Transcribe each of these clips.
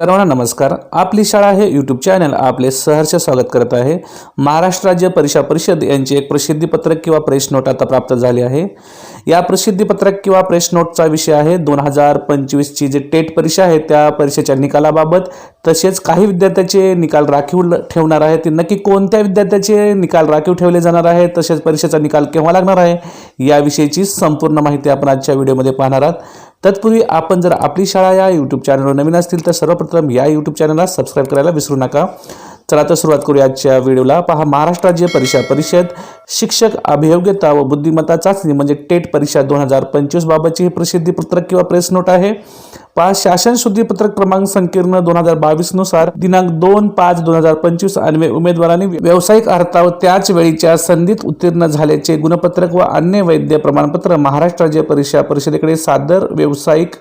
सर्वांना नमस्कार. आपली शाळा हे यूट्यूब चॅनल आपले सहर्ष स्वागत करत आहे. महाराष्ट्र राज्य परीक्षा परिषद यांची एक प्रसिद्धीपत्रक किंवा प्रेस नोट आता प्राप्त झाली आहे. या प्रसिद्धीपत्रक किंवा प्रेस नोटचा विषय आहे दोन हजार पंचवीसची जी टेट परीक्षा आहे त्या परीक्षेच्या निकालाबाबत. तसेच काही विद्यार्थ्याचे निकाल राखीव ल- ठेवणार आहे. ते नक्की कोणत्या विद्यार्थ्याचे निकाल राखीव ठेवले जाणार आहे? तसेच परीक्षेचा निकाल केव्हा लागणार आहे? याविषयीची संपूर्ण माहिती आपण आजच्या व्हिडिओमध्ये पाहणार आहात. तत्पूर्वी आपण जर आपली शाळा या यूट्यूब चॅनलवर नवीन असतील तर सर्वप्रथम या यूट्यूब चॅनलला सबस्क्राईब करायला विसरू नका. चला तर सुरुवात करूया आजच्या व्हिडिओला. पहा महाराष्ट्र राज्य परीक्षा परिषद शिक्षक अभियोग्यता व बुद्धिमत्ता चाचणी म्हणजे टेट परीक्षा दोन हजार पंचवीस बाबतची ही प्रसिद्धीपत्रक किंवा प्रेस नोट आहे. पहा शासन शुद्धीपत्रक क्रमांक संकीर्ण दोन हजार बावीसनुसार दिनांक दोन पाच दोन हजार पंचवीस अन्वय उमेदवारांनी व्यावसायिक अर्थावर व त्याच वेळीच्या संधीत उत्तीर्ण झाल्याचे गुणपत्रक व अन्य वैद्य प्रमाणपत्र महाराष्ट्र राज्य परीक्षा परिषदेकडे सादर व्यावसायिक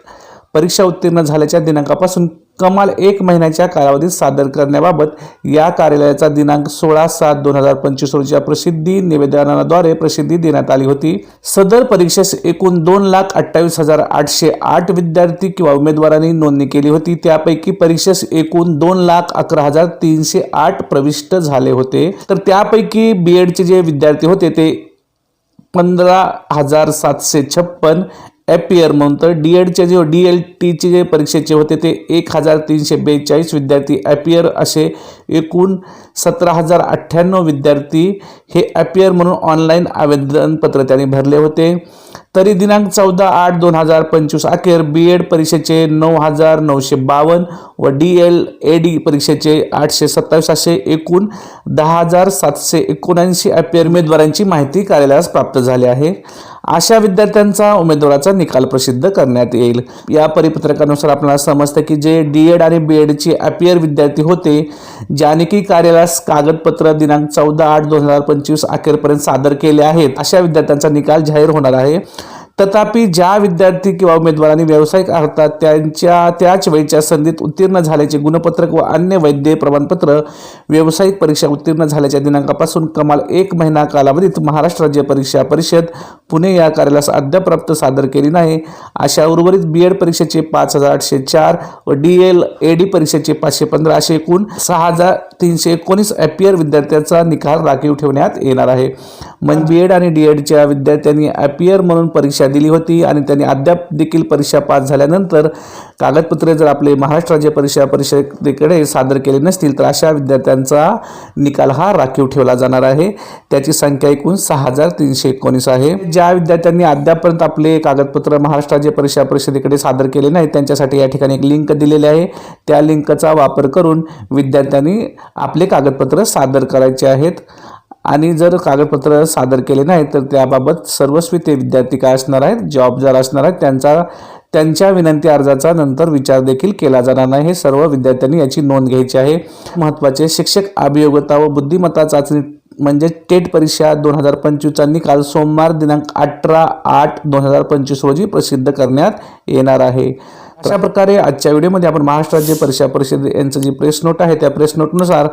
परीक्षा उत्तीर्ण झाल्याच्या दिनांकापासून कमाल एक महिन्याच्या कालावधीत सादर करण्याबाबत या कार्यालयाचा दिनांक सोळा सात दोन हजार पंचवीस रोजीच्या प्रसिद्धी निवेदनाद्वारे प्रसिद्धी देण्यात आली होती. सदर परीक्षेस एकूण दोन लाख अठ्ठावीस हजार आठशे आठ विद्यार्थी किंवा उमेदवारांनी नोंदणी केली होती. त्यापैकी परीक्षेस एकूण दोन लाख अकरा हजार तीनशे आठ प्रविष्ट झाले होते. तर त्यापैकी बी एडचे जे विद्यार्थी होते ते पंधरा हजार सातशे छप्पन ॲपियर म्हणून. तर डी एडचे जे डी एल टीचे जे परीक्षेचे होते ते एक हजार तीनशे बेचाळीस विद्यार्थी ॲपियर असे एकूण सतरा हजार अठ्ठ्याण्णव विद्यार्थी हे ॲपियर म्हणून ऑनलाईन आवेदनपत्र त्यांनी भरले होते. तरी दिनांक चौदा आठ दोन हजार पंचवीस अखेर बी एड परीक्षेचे नऊ हजार नऊशे बावन्न व डी एल ए डी परीक्षेचे आठशे सत्तावीस असे एकूण दहा हजार सातशे एकोणऐंशी ॲपियर उमेदवारांची माहिती कार्यालयास प्राप्त झाली आहे. अशा विद्यार्थ्यांचा उमेदवाराचा निकाल प्रसिद्ध करण्यात येईल. या परिपत्रकानुसार आपल्याला समजतं की जे डी एड आणि बी एडचे ॲपियर विद्यार्थी होते ज्याने की कार्यालयास कागदपत्र दिनांक चौदा आठ दोन हजार पंचवीस अखेरपर्यंत सादर केले आहेत अशा विद्यार्थ्यांचा निकाल जाहीर होणार आहे. तथापि ज्या विद्यार्थी किंवा उमेदवारांनी व्यावसायिक अर्हता त्यांच्या त्याच वेळच्या संधीत उत्तीर्ण झाल्याचे गुणपत्रक व अन्य वैद्य प्रमाणपत्र व्यावसायिक परीक्षा उत्तीर्ण झाल्याच्या दिनांकापासून कमाल एक महिना कालावधीत महाराष्ट्र राज्य परीक्षा परिषद पुणे या कार्यालयास अद्याप प्राप्त सादर केली नाही. अशा उर्वरित बी एड परीक्षेचे पाच हजार आठशे चार व डी एल ए डी परीक्षेचे पाचशे पंधरा असे एकूण सहा हजार तीनशे एकोणीस ॲपियर विद्यार्थ्याचा निकाल राखीव ठेवण्यात येणार आहे. म्हणजे बी एड आणि डी एडच्या विद्यार्थ्यांनी ॲपियर म्हणून परीक्षा दिली होती आणि त्यांनी अद्याप देखील परीक्षा पास झाल्यानंतर कागदपत्रे जर आपले महाराष्ट्र राज्य परीक्षा परिषदेकडे सादर केले नसतील तर अशा विद्यार्थ्यांचा निकाल हा राखीव ठेवला जाणार आहे. त्याची संख्या एकूण सहा हजार तीनशे एकोणीस आहे. ज्या विद्यार्थ्यांनी अद्यापपर्यंत आपले कागदपत्र महाराष्ट्र राज्य परीक्षा परिषदेकडे सादर केले नाही त्यांच्यासाठी या ठिकाणी एक लिंक दिलेली आहे. त्या लिंकचा वापर करून विद्यार्थ्यांनी आपले कागदपत्र सादर करायचे आहेत. आणि जर कागदपत्र सादर केले नाही तर त्याबाबत सर्वस्वी ते विद्यार्थी काय असणार आहेत जबाबदार असणार आहेत त्यांचा त्यांच्या विनंती अर्जाचा नंतर विचार देखील केला जाणार नाही. हे सर्व विद्यार्थ्यांनी याची नोंद घ्यायची आहे. महत्त्वाचे शिक्षक अभियोग्यता व बुद्धिमत्ता चाचणी म्हणजे टेट परीक्षा दोन हजार पंचवीसचा निकाल सोमवार दिनांक अठरा आठ दोन हजार पंचवीस रोजी प्रसिद्ध करण्यात येणार आहे. अशा प्रकारे आजच्या व्हिडिओमध्ये आपण महाराष्ट्र राज्य परीक्षा परिषद यांचं जी प्रेस नोट आहे त्या प्रेस नोटनुसार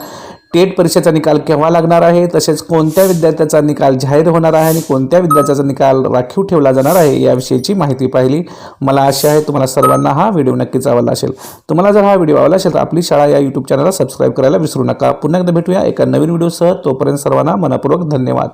टेट परीक्षेचा निकाल केव्हा लागणार आहे? तसेच कोणत्या विद्यार्थ्याचा निकाल जाहीर होणार आहे आणि कोणत्या विद्यार्थ्याचा निकाल राखीव ठेवला जाणार आहे याविषयीची माहिती पाहिली. मला आशा आहे तुम्हाला सर्वांना हा व्हिडिओ नक्कीच आवडला असेल. तुम्हाला जर हा व्हिडिओ आवडला असेल तर आपली शाळा या यूट्यूब चॅनलला सबस्क्राईब करायला विसरू नका. पुन्हा एकदा भेटूया एका नवीन व्हिडिओसह. तोपर्यंत सर्वांना मनपूर्वक धन्यवाद.